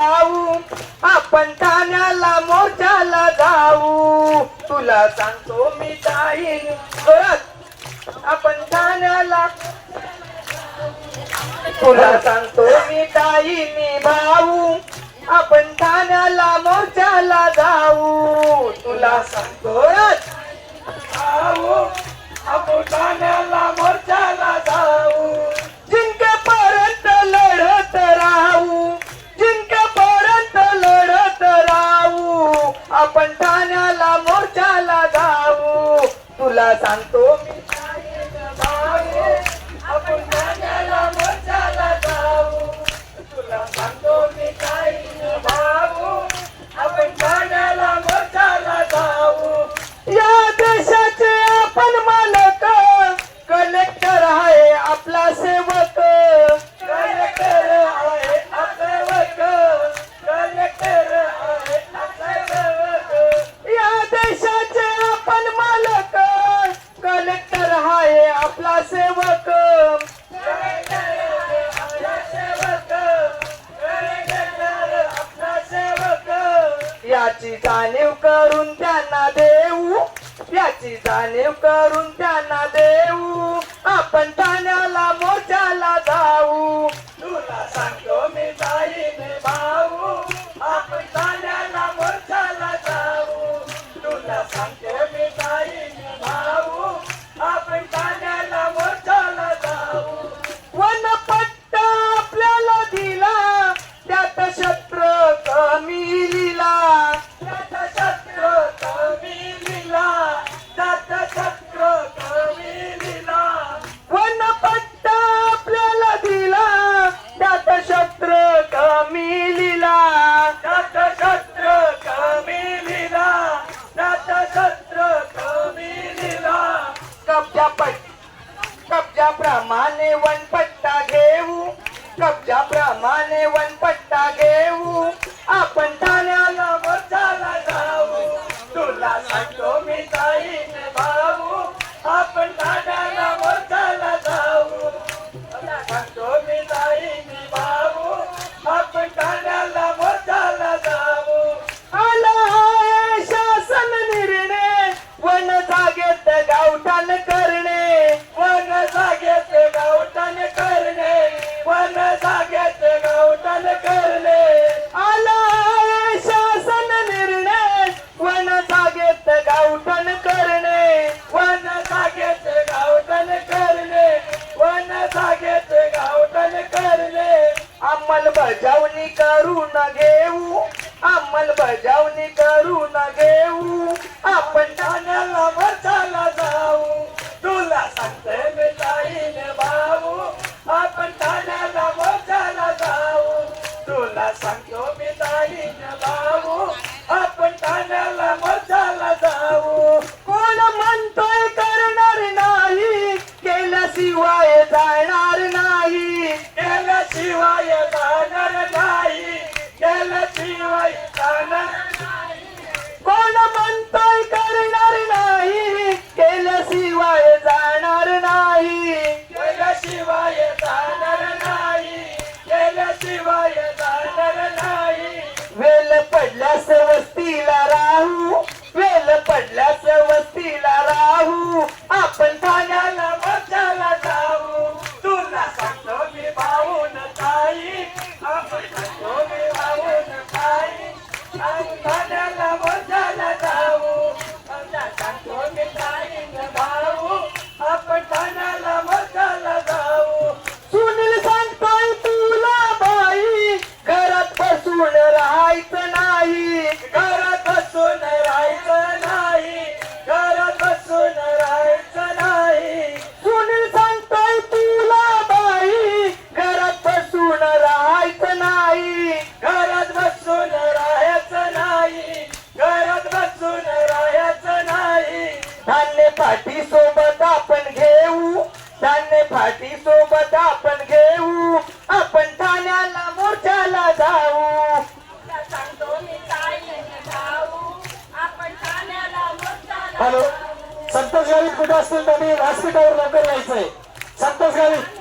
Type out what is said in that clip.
जाऊ. आपण ठाण्याला मोर्चाला जाऊ. तुला सांगतो मी जाईन परत. आपण ठाण्याला. तुला सांगतो मी ताईनी भाऊ. आपण ठाण्याला मोर्चाला जाऊ. तुला सांगतो आऊ आपण ठाण्याला Santo, त्याची जाणीव करून त्यांना देऊ. त्याची जाणीव करून त्यांना देऊ. नोक्या प्रमाणे वन पट्टा घेऊ. आपण ठाण्याला झाला जाऊ. तुला सांगतो मी काय अंमलबजावणी करून घेऊ अंमलबजावणी करून घेऊ. आपण ठाण्याला मसाला जाऊ. पाठी सोबत आपण घेऊ. आपण ठाण्याला मोर्चाला जाऊ. सांगतो मी हॅलो? संतोष गावित कुठं असतील तर मी व्यासपीठावर लवकर यायचंय. संतोष गावित.